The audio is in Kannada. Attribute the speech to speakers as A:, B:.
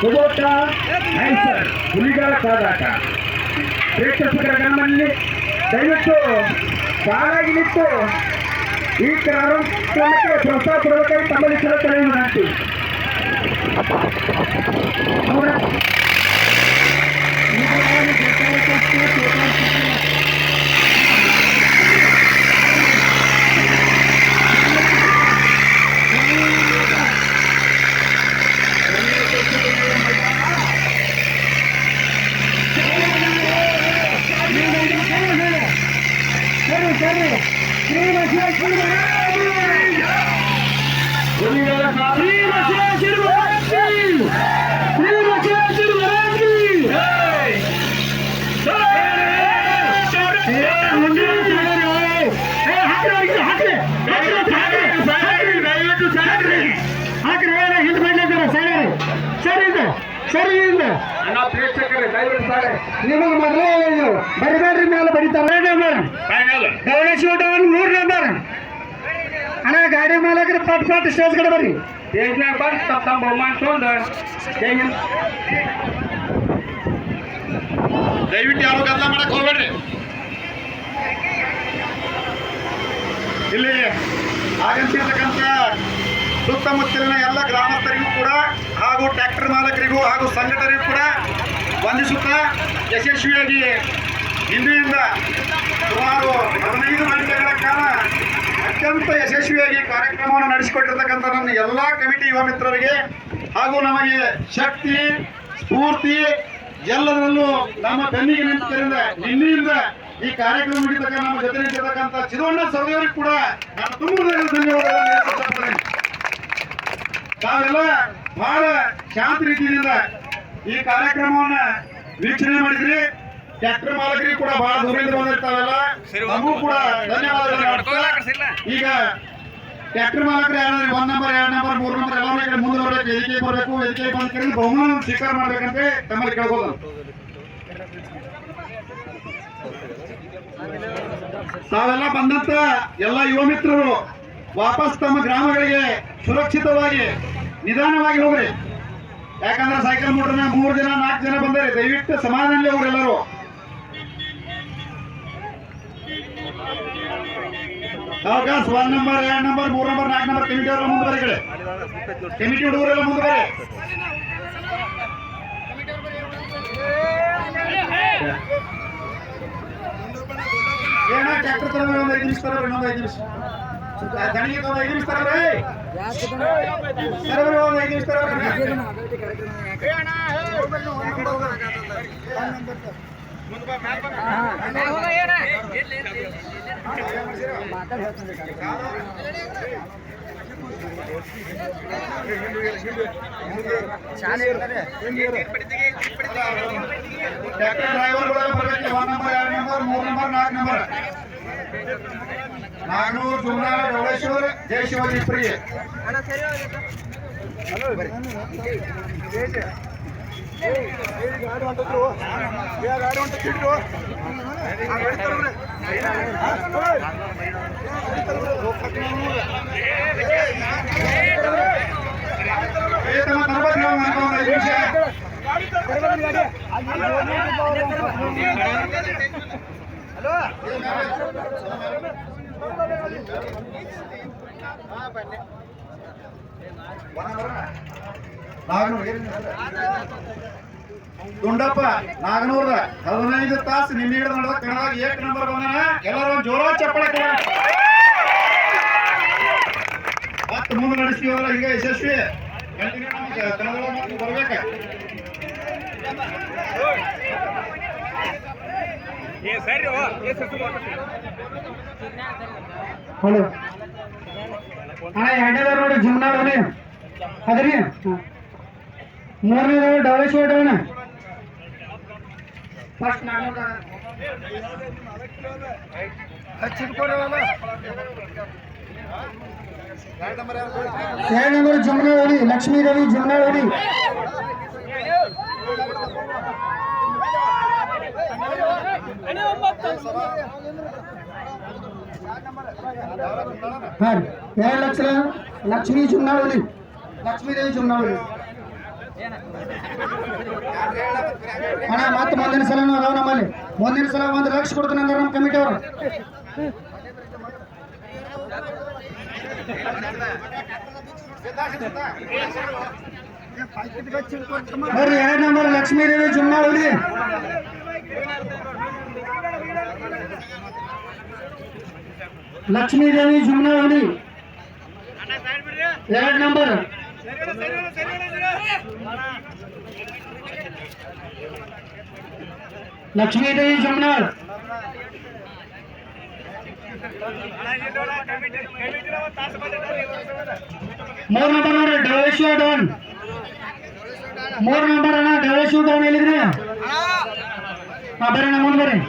A: ಸುಬೋಟ ನೈಸರ್ ಹುಲಿಗಳ ಕಾದಾಟ ಪ್ರೇಕ್ಷಕರ ಗಮನದಲ್ಲಿ ದಯವಿಟ್ಟು ಸಾಲಾಗಿ ನಿಂತು ಈ ಕಾರ್ಯಕ್ರಮಕ್ಕೆ ಪ್ರೋತ್ಸಾಹ ಕೊಡಬೇಕಾಗಿ ತಮ್ಮಲ್ಲಿ ಕೇಳುತ್ತೇನೆ ವಿನಂತಿ ಅವರ ಸರಿ ಸರಿ ಶ್ರೀ ಹುಲಿಗಳ ಸರಿ ಇದೆ
B: ಅಣ್ಣ ಪ್ರೇಕ್ಷಕರೇ ದಯವಿಟ್ಟು ಸಾಲೆ
A: ನಿಮಗೆ ಮೊದಲೇ ಹೇಳಿದ್ರು ಬರಿಬೇಡ್ರಿ ಮೇಲೆ ಬಡಿತಾರೆ ನಂಬರ್
B: ಫೈನಲ್
A: ಗಣೇಶ್ ಊಟವನ್ನು ಮೂರು ನಂಬರ್ ಅಣ್ಣ ಗಾಡಿ ಮೇಲೆ ಪಟ್ ಪಟ್ ಸ್ಟೇಜ್ ಕಡೆ ಬರ್ರಿ.
B: ಸ್ಟೇಜ್ನಾಗ ಬಂದು ತಮ್ಮ ತಮ್ಮ ಬಹುಮಾನ ತೊಗೊಂಡು.
C: ದಯವಿಟ್ಟು ಯಾರು ಗದ್ದಲ ಮಾಡಕ್ ಹೋಗ್ಬೇಡ್ರಿ. ಇಲ್ಲಿ ಆಗಂತಿರ್ತಕ್ಕಂಥ ಸುತ್ತಮುತ್ತಲಿನ ಎಲ್ಲ ಗ್ರಾಮಸ್ಥರಿಗೂ ಕೂಡ ಹಾಗೂ ಟ್ರ್ಯಾಕ್ಟರ್ ಮಾಲಕರಿಗೂ ಹಾಗೂ ಸಂಘಟನೆಗೂ ಕೂಡ ವಂದಿಸುತ್ತಾ ಯಶಸ್ವಿಯಾಗಿ ಇಂದಿನಿಂದ ಸುಮಾರು ಹದಿನೈದು ಗಂಟೆಗಳ ಕಾಲ ಅತ್ಯಂತ ಯಶಸ್ವಿಯಾಗಿ ಕಾರ್ಯಕ್ರಮವನ್ನು ನಡೆಸಿಕೊಟ್ಟಿರ್ತಕ್ಕಂಥ ನನ್ನ ಎಲ್ಲ ಕಮಿಟಿ ಯುವ ಮಿತ್ರರಿಗೆ ಹಾಗೂ ನಮಗೆ ಶಕ್ತಿ, ಸ್ಫೂರ್ತಿ ಎಲ್ಲದರಲ್ಲೂ ನಮ್ಮ ಬೆನ್ನಿಗೆ ನಿಂತಿದ್ದರಿಂದ ನಿನ್ನೆಯಿಂದ ಈ ಕಾರ್ಯಕ್ರಮ ಮುಗಿತಕ್ಕ ನಮ್ಮ ಜೊತೆ ನಿಂತಿರ್ತಕ್ಕಂಥ ಚಿದವಣ್ಣ ಸೌದಿಯವರಿಗೆ ಕೂಡ ನಾನು ತುಂಬ ಧನ್ಯವಾದಗಳನ್ನು. ತಾವೆಲ್ಲ ಬಹಳ ಶಾಂತ ರೀತಿಯಿಂದ ಈ ಕಾರ್ಯಕ್ರಮವನ್ನ ವೀಕ್ಷಣೆ ಮಾಡಿದ್ರಿ ಟ್ರ್ಯಾಕ್ಟರ್ ಮಾಲಕರಿಗೆ ಕೂಡ ಬಹಳ ದೂರದಿಂದ ಬಂದಿರ್ತಾವೆಲ್ಲ ನಮಗೂ ಕೂಡ ಧನ್ಯವಾದಗಳು. ಈಗ ಟ್ರ್ಯಾಕ್ಟರ್ ಮಾಲಕರು ಯಾರು ಒಂದ್ ನಂಬರ್ ಎರಡ್ ನಂಬರ್ ಮೂರ್ ನಂಬರ್ ಎಲ್ಲ ಕಡೆ ಮುಂದೆ ಬರಬೇಕು ವೇದಿಕೆ ಬರಬೇಕು ಎದಕ್ಕೆ ಬಂದ ಕಡೆ ಬಹುಮಾನ ಸ್ವೀಕಾರ ಮಾಡ್ಬೇಕಂತ ತಮ್ಮಲ್ಲಿ ಕೇಳ್ಬೋದು. ತಾವೆಲ್ಲ ಬಂದಂತ ಎಲ್ಲ ಯುವ ಮಿತ್ರರು ವಾಪಸ್ ತಮ್ಮ ಗ್ರಾಮಗಳಿಗೆ ಸುರಕ್ಷಿತವಾಗಿ ನಿಧಾನವಾಗಿ ಹೋಗ್ರಿ. ಯಾಕಂದ್ರೆ ಸೈಕಲ್ ಮೋಟರ್ನ ಮೂರು ಜನ ನಾಲ್ಕು ಜನ ಬಂದರೆ ದಯವಿಟ್ಟು ಸಮಾಧಾನದಲ್ಲಿ ಹೋಗ್ರೆಲ್ಲರೂ ಅವಕಾಶ ಒಂದ್ ನಂಬರ್ ಎರಡ್ ನಂಬರ್ ಮೂರ್ ನಂಬರ್ ನಾಲ್ಕು ನಂಬರ್ ಕಮಿಟಿ ಅವರೆಲ್ಲ ಮುಂದೆ ಬರೀ ಕಡೆ. ಕಮಿಟಿ ಹುಡುಗರೆಲ್ಲ ಮುಂದೆ ಬರೀ ಏನ ಟ್ರ್ಯಾಕ್ಟರ್ ತರ ಒಂದು ಐದು ನಿಮಿಷ ಇನ್ನೊಂದು ಐದು ನಿಮಿಷ. ದಣಿಗೆ ಒಂದು ಐದು ನಿಮಿಷ ಒಂದು ಐದು ನಿಮಿಷ ತರಬೇಡ ಟ್ರ್ಯಾಕ್ಟರ್ ಡ್ರೈವರ್ಗಳೆಲ್ಲ ಬರ್ಬೇಕು ಒಂದ್ ನಂಬರ್ ಎರಡು ನಂಬರ್ ಮೂರ್ ಏ ತಮ್ಮ ತರಬೇಕು ನಾವು ಅನ್ಕೊಂಡು ಐದು ನಿಮಿಷ ನಾಗನೂರು ಏನ್ ಹೆಸರು? ದುಂಡಪ್ಪ ನಾಗನೂರ್ದ ಹದಿನೈದು ತಾಸು ನಿನ್ನೆ ಹಿಡಿದು ನಡೆದ ಕನ್ನಡ ಏಕ್ ನಂಬರ್ ಬಂದಾನ? ಎಲ್ಲರೂ ಒಂದು ಜೋರ ಚಪ್ಪಳೆ ಕೊಡ. ಮತ್ತೆ ಮುಂದೆ ನಡೆಸ್ತೀವಲ್ಲ ಈಗ ಯಶಸ್ವಿ. ಬರ್ಬೇಕ.
A: ಹಲೋ. ಅಣ್ಣ ಎರಡನೇದವ್ರು ನೋಡಿ ಜುಮ್ನಾಳವನೇ ಅದ್ರಿ ಫಸ್ಟ್ ಎರಡು ನಂಬರ್ ಜುಮ್ನಾಳವನಿ ಲಕ್ಷ್ಮೀ ರವಿ ಜುಮ್ನಾಳವನಿ ಹಾಂ ಎರಡು ಲಕ್ಷ ಲಕ್ಷ್ಮೀ ಜುಮ್ನಾಳವನಿ ಲಕ್ಷ್ಮೀ ದೇವಿ ಜುಮ್ನಾಳವನಿ ಅಣ್ಣ, ಮತ್ತೆ ಮುಂದಿನ ಸಲ ಅದಾವ ನಮ್ಮಲ್ಲಿ. ಮುಂದಿನ ಸಲ ಒಂದು ಲಕ್ಷ ಕೊಡ್ತೀನಿ ಅಂದ್ರೆ ನಮ್ಮ ಕಮಿಟಿ ಅವರು. ಬರ್ರಿ, ಎರಡು ನಂಬರ್ ಲಕ್ಷ್ಮೀ ದೇವಿ, ಜುಮ್ನಾ ಹುಲಿ. ಲಕ್ಷ್ಮೀ ದೇವಿ, ಜುಮ್ನಾ ಹುಲಿ. ಎರಡು ನಂಬರ್ ಲಕ್ಷ್ಮೀ ದೇವಿ ಜುಮ್ನಾಳ್ ಮೂರ್ ನಂಬರ್ ನೋಡ್ರಿ ಡವಲೇಶ್ವರ ಡೌನ್ ಮೂರ್ ನಂಬರ್ ಅಣ್ಣ ಡವಲೇಶ್ವರ ಡೌನ್ ಎಲ್ಲಿದ್ರಿ ಹಾ ಬರ್ರಿ ಅಣ್ಣ ಮುಂದೆ ಬರ್ರಿ